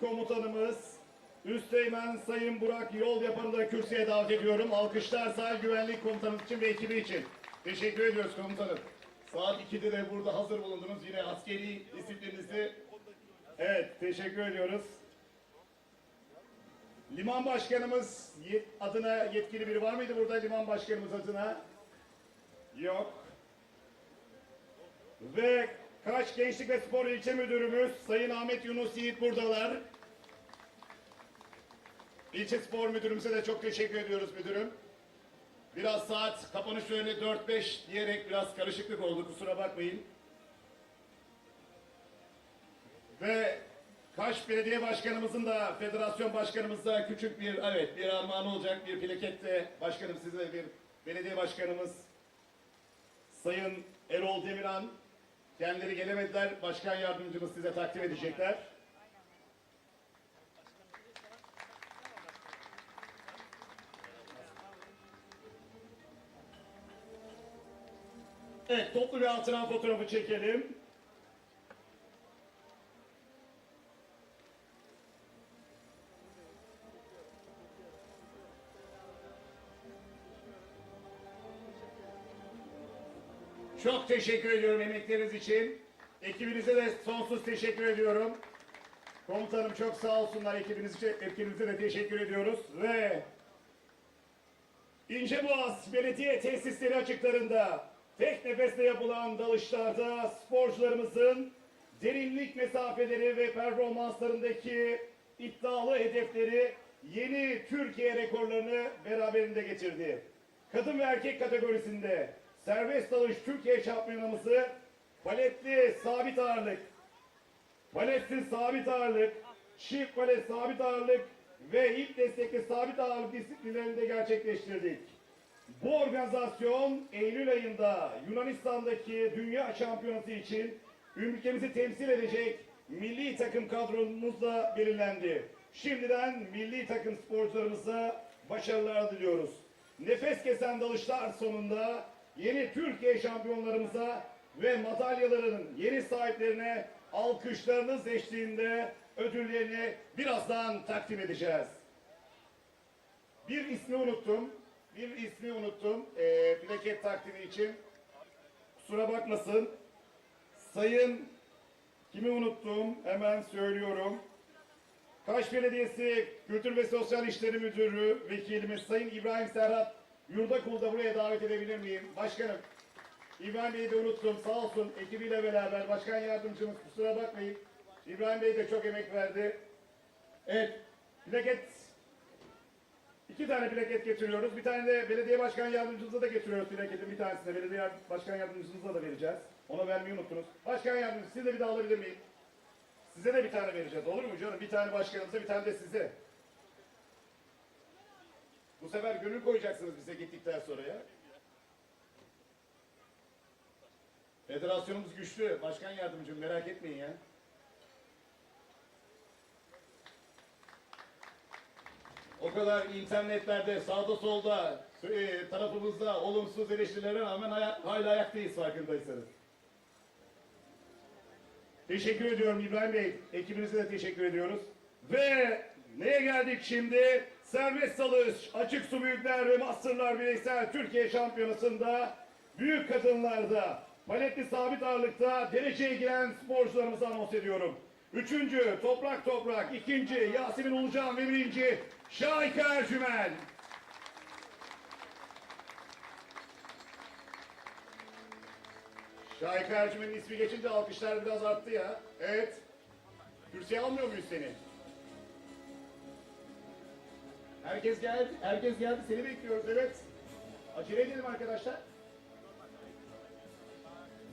komutanımız Üsteğmen Sayın Burak Yol Yapan'ı da kürsüye davet ediyorum. Alkışlar sahil güvenlik komutanımız için ve ekibi için. Teşekkür ediyoruz komutanım. Saat 2'de de burada hazır bulundunuz. Yine askeri disiplininizi Evet, teşekkür ediyoruz. Liman başkanımız adına yetkili biri var mıydı burada liman başkanımız adına? Yok. Ve Kaş Gençlik ve Spor İlçe Müdürümüz Sayın Ahmet Yunus Yiğit buradalar. İlçe Spor Müdürümüze de çok teşekkür ediyoruz müdürüm. Biraz saat kapanış öyle 4-5 diyerek biraz karışıklık oldu kusura bakmayın. Ve Kaş Belediye Başkanımızın da Federasyon Başkanımız da küçük bir evet bir armağan olacak bir plakette başkanım size bir belediye başkanımız Sayın Erol Demiran kendileri gelemediler. Başkan yardımcımız size takdim edecekler. Evet toplu bir hatıra fotoğrafı çekelim. Çok teşekkür ediyorum emekleriniz için. Ekibinize de sonsuz teşekkür ediyorum. Komutanım çok sağ olsunlar ekibiniz için, ekibinize de teşekkür ediyoruz. Ve İnceboğaz Belediye Tesisleri açıklarında tek nefeste yapılan dalışlarda sporcularımızın derinlik mesafeleri ve performanslarındaki iddialı hedefleri yeni Türkiye rekorlarını beraberinde getirdi. Kadın ve erkek kategorisinde serbest dalış Türkiye şampiyonamızı paletli sabit ağırlık, paletsiz sabit ağırlık, çift palet sabit ağırlık ve ip destekli sabit ağırlık disiplinlerinde gerçekleştirdik. Bu organizasyon Eylül ayında Yunanistan'daki Dünya Şampiyonası için ülkemizi temsil edecek milli takım kadromuzla belirlendi. Şimdiden milli takım sporcularımıza başarılar diliyoruz. Nefes kesen dalışlar sonunda yeni Türkiye şampiyonlarımıza ve madalyaların yeni sahiplerine alkışlarınız eşliğinde ödüllerini birazdan takdim edeceğiz. Bir ismi unuttum. Bir ismi unuttum. Ee, plaket takdimi için. Kusura bakmasın. Sayın kimi unuttum? Hemen söylüyorum. Kaş Belediyesi Kültür ve Sosyal İşleri Müdürü Vekilimiz Sayın İbrahim Serhat Yurdakul'u da buraya davet edebilir miyim? Başkanım, İbrahim Bey'i de unuttum. Sağ olsun ekibiyle beraber. Başkan yardımcımız kusura bakmayın. İbrahim Bey de çok emek verdi. Evet, plaket İki tane plaket getiriyoruz. Bir tane de belediye başkan yardımcımıza da getiriyoruz plaketin bir tanesini. Belediye başkan yardımcımıza da vereceğiz. Ona vermeyi unuttunuz. Başkan yardımcısı siz de bir daha alabilir miyim? Size de bir tane vereceğiz. Olur mu canım? Bir tane başkanımıza bir tane de size. Bu sefer gönül koyacaksınız bize gittikten sonra ya. Federasyonumuz güçlü. Başkan yardımcım merak etmeyin ya. O kadar internetlerde sağda solda e, tarafımızda olumsuz eleştirilere rağmen aya- hala ayaktayız farkındaysanız. Teşekkür ediyorum İbrahim Bey. Ekibinize de teşekkür ediyoruz. Ve neye geldik şimdi? Serbest dalış, açık su büyükler ve masterlar bireysel Türkiye şampiyonasında büyük kadınlarda paletli sabit ağırlıkta dereceye giren sporcularımızı anons ediyorum. Üçüncü Toprak Toprak, ikinci Yasemin Ulucan ve birinci Şahika Ercümen. Şahika Ercümen'in ismi geçince alkışlar biraz arttı ya. Evet. Kürsüye almıyor muyuz seni? Herkes geldi. Herkes geldi. Seni bekliyoruz. Evet. Acele edelim arkadaşlar.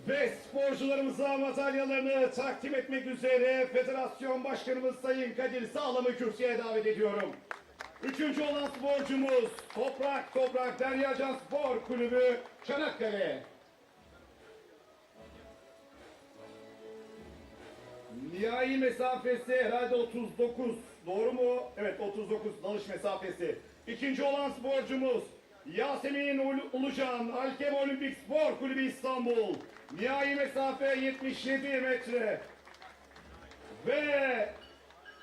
Ve sporcularımıza madalyalarını takdim etmek üzere Federasyon Başkanımız Sayın Kadir Sağlam'ı kürsüye davet ediyorum. Üçüncü olan sporcumuz Toprak Toprak Deryacan Spor Kulübü Çanakkale. Nihai mesafesi herhalde 39. Doğru mu? Evet 39 dalış mesafesi. İkinci olan sporcumuz Yasemin Ul- Ulucan Alkem Olimpik Spor Kulübü İstanbul. Nihai mesafe 77 metre. Ve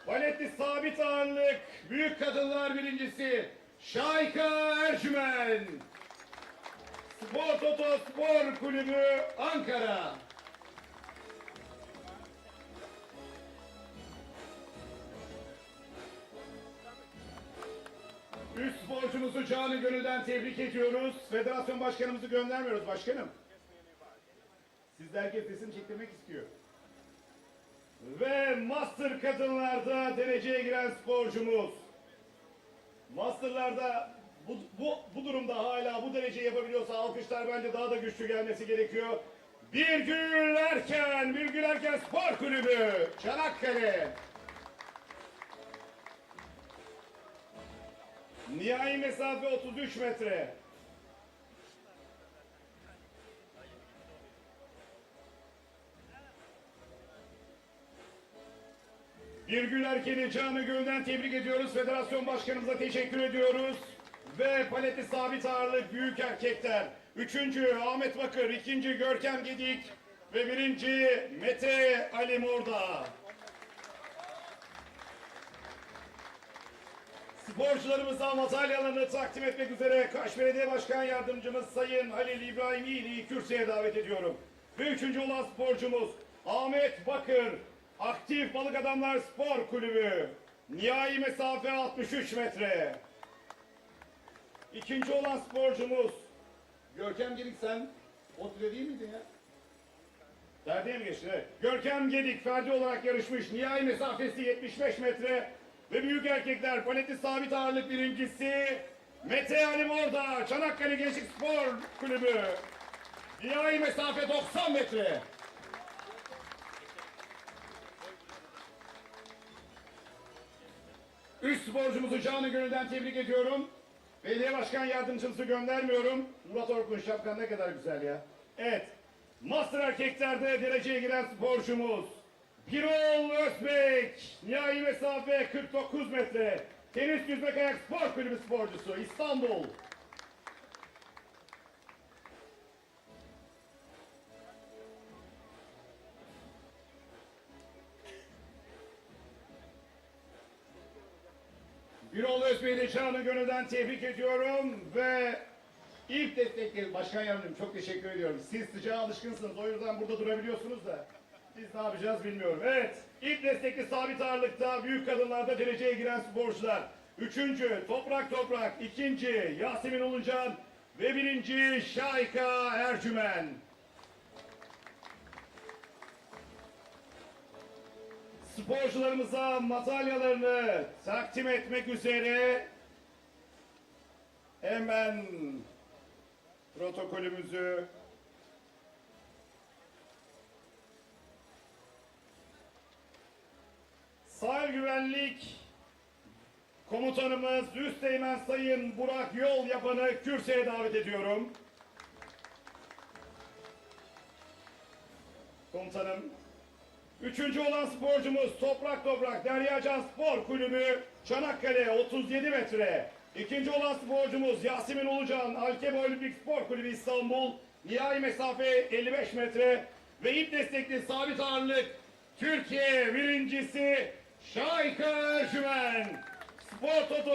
Paletli sabit ağırlık büyük kadınlar birincisi Şayka Ercümen. Spor Toto Spor Kulübü Ankara. Üst sporcumuzu canı gönülden tebrik ediyoruz. Federasyon başkanımızı göndermiyoruz başkanım. Siz de herkes resim çektirmek istiyor. Ve Master kadınlarda dereceye giren sporcumuz. Masterlarda bu, bu, bu durumda hala bu dereceyi yapabiliyorsa alkışlar bence daha da güçlü gelmesi gerekiyor. Birgül Erken, Birgül Erken Spor Kulübü, Çanakkale. Nihai mesafe 33 metre. Birgül Erken'i canı gönülden tebrik ediyoruz. Federasyon başkanımıza teşekkür ediyoruz. Ve paleti sabit ağırlık büyük erkekler. Üçüncü Ahmet Bakır, ikinci Görkem Gedik ve birinci Mete Ali Morda. Sporcularımıza madalyalarını takdim etmek üzere Kaş Belediye Başkan Yardımcımız Sayın Halil İbrahim İyili'yi kürsüye davet ediyorum. Ve üçüncü olan sporcumuz Ahmet Bakır, Aktif Balık Adamlar Spor Kulübü. Nihai mesafe 63 metre. İkinci olan sporcumuz Görkem Gedik sen o türe değil miydin ya? Ferdi'ye mi geçti? Evet. Görkem Gedik Ferdi olarak yarışmış. Nihai mesafesi 75 metre. Ve büyük erkekler paleti sabit ağırlık birincisi Mete Ali Morda Çanakkale Gençlik Spor Kulübü. Nihai mesafe 90 metre. Üç sporcumuzu canı gönülden tebrik ediyorum. Belediye Başkan Yardımcımızı göndermiyorum. Murat Orkun şapkan ne kadar güzel ya. Evet. Master erkeklerde dereceye giren sporcumuz. Birol Özbek. Nihai mesafe 49 metre. Tenis yüzme kayak spor kulübü sporcusu İstanbul. Birol Özbey'i canı gönülden tebrik ediyorum ve ilk destekleri Başkan Yardımcım çok teşekkür ediyorum. Siz sıcağa alışkınsınız o yüzden burada durabiliyorsunuz da biz ne yapacağız bilmiyorum. Evet ilk destekli sabit ağırlıkta büyük kadınlarda dereceye giren sporcular. Üçüncü Toprak Toprak, ikinci Yasemin Ulucan ve birinci Şayka Ercümen. Sporcularımıza madalyalarını takdim etmek üzere hemen protokolümüzü Sahil Güvenlik Komutanımız Üsteğmen Sayın Burak Yol Yapan'ı kürsüye davet ediyorum. Komutanım, Üçüncü olan sporcumuz Toprak Toprak Deryacan Spor Kulübü Çanakkale 37 metre. İkinci olan sporcumuz Yasemin Ulucan Alkeba Olimpik Spor Kulübü İstanbul nihai mesafe 55 metre ve ip destekli sabit ağırlık Türkiye birincisi Şayka Ercümen. Spor Toto